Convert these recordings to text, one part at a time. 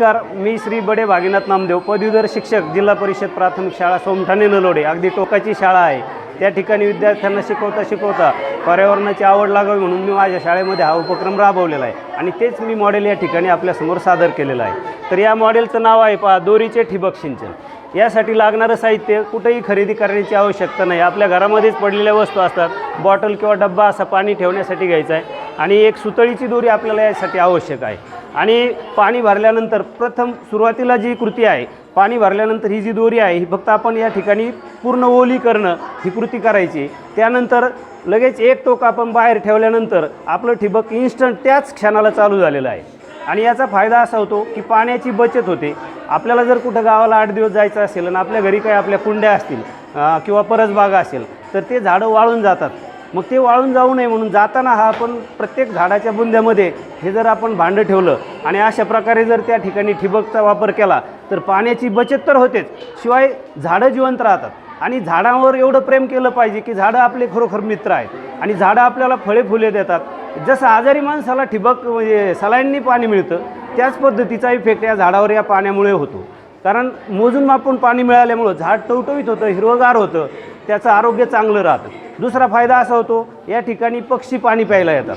नमस्कार मी श्री बडे भागीनाथ नामदेव पदवीधर शिक्षक जिल्हा परिषद प्राथमिक शाळा सोमठाणे नलोडे. अगदी टोकाची शाळा आहे. त्या ठिकाणी विद्यार्थ्यांना शिकवता शिकवता पर्यावरणाची आवड लागावी म्हणून मी माझ्या शाळेमध्ये हा उपक्रम राबवलेला आहे. आणि तेच मी मॉडेल या ठिकाणी आपल्यासमोर सादर केलेलं आहे. तर या मॉडेलचं नाव आहे पहा दोरीचे ठिबक सिंचन. यासाठी लागणारं साहित्य कुठेही खरेदी करण्याची आवश्यकता नाही. आपल्या घरामध्येच पडलेल्या वस्तू असतात. बॉटल किंवा डब्बा असा पाणी ठेवण्यासाठी घ्यायचा आहे. आणि एक सुतळीची दोरी आपल्याला यासाठी आवश्यक आहे. आणि पाणी भरल्यानंतर प्रथम सुरुवातीला जी कृती आहे पाणी भरल्यानंतर ही जी दोरी आहे ही फक्त आपण या ठिकाणी पूर्ण ओली करणं ही कृती करायची. त्यानंतर लगेच एक टोक आपण बाहेर ठेवल्यानंतर आपलं ठिबक इन्स्टंट त्याच क्षणाला चालू झालेलं आहे. आणि याचा फायदा असा होतो की पाण्याची बचत होते. आपल्याला जर कुठं गावाला आठ दिवस जायचं असेल आणि आपल्या घरी काही आपल्या कुंड्या असतील किंवा परसबागा असेल तर ते झाडं वाळून जातात. मग ते वाळून जाऊ नये म्हणून जाताना हा आपण प्रत्येक झाडाच्या बुंद्यामध्ये हे जर आपण भांडं ठेवलं आणि अशा प्रकारे जर त्या ठिकाणी ठिबकचा वापर केला तर पाण्याची बचत तर होतेच. शिवाय झाडं जिवंत राहतात. आणि झाडांवर एवढं प्रेम केलं पाहिजे की झाडं आपले खरोखर मित्र आहेत. आणि झाडं आपल्याला फळे फुले देतात. जसं आजारी माणसाला ठिबक म्हणजे सलाईननी पाणी मिळतं त्याच पद्धतीचा इफेक्ट या झाडावर या पाण्यामुळे होतो. कारण मोजून मापून पाणी मिळाल्यामुळं झाड टवटवीत होतं हिरवगार होतं त्याचं आरोग्य चांगलं राहतं. दुसरा फायदा असा होतो या ठिकाणी पक्षी पाणी प्यायला येतात.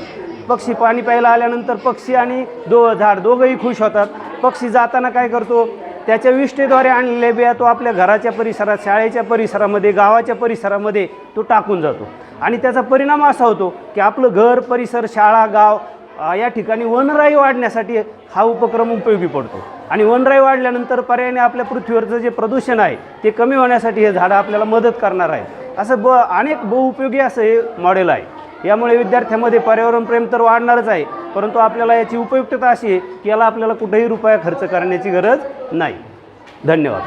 पक्षी पाणी प्यायला आल्यानंतर पक्षी आणि दो झाड दोघंही खुश होतात. पक्षी जाताना काय करतो त्याच्या विष्ठेद्वारे आणलेल्या बिया तो आपल्या घराच्या परिसरात शाळेच्या परिसरामध्ये गावाच्या परिसरामध्ये तो टाकून जातो. आणि त्याचा परिणाम असा होतो की आपलं घर परिसर शाळा गाव या ठिकाणी वनराई वाढण्यासाठी हा उपक्रम उपयोगी पडतो. आणि वनराई वाढल्यानंतर पर्यायाने आपल्या पृथ्वीवरचं जे प्रदूषण आहे ते कमी होण्यासाठी हे झाडं आपल्याला मदत करणार आहे असं ब अनेक बहुउपयोगी असं हे मॉडेल आहे. यामुळे विद्यार्थ्यामध्ये पर्यावरण प्रेम तर वाढणारच आहे. परंतु आपल्याला याची उपयुक्तता अशी आहे की याला आपल्याला कुठेही रुपया खर्च करण्याची गरज नाही. धन्यवाद.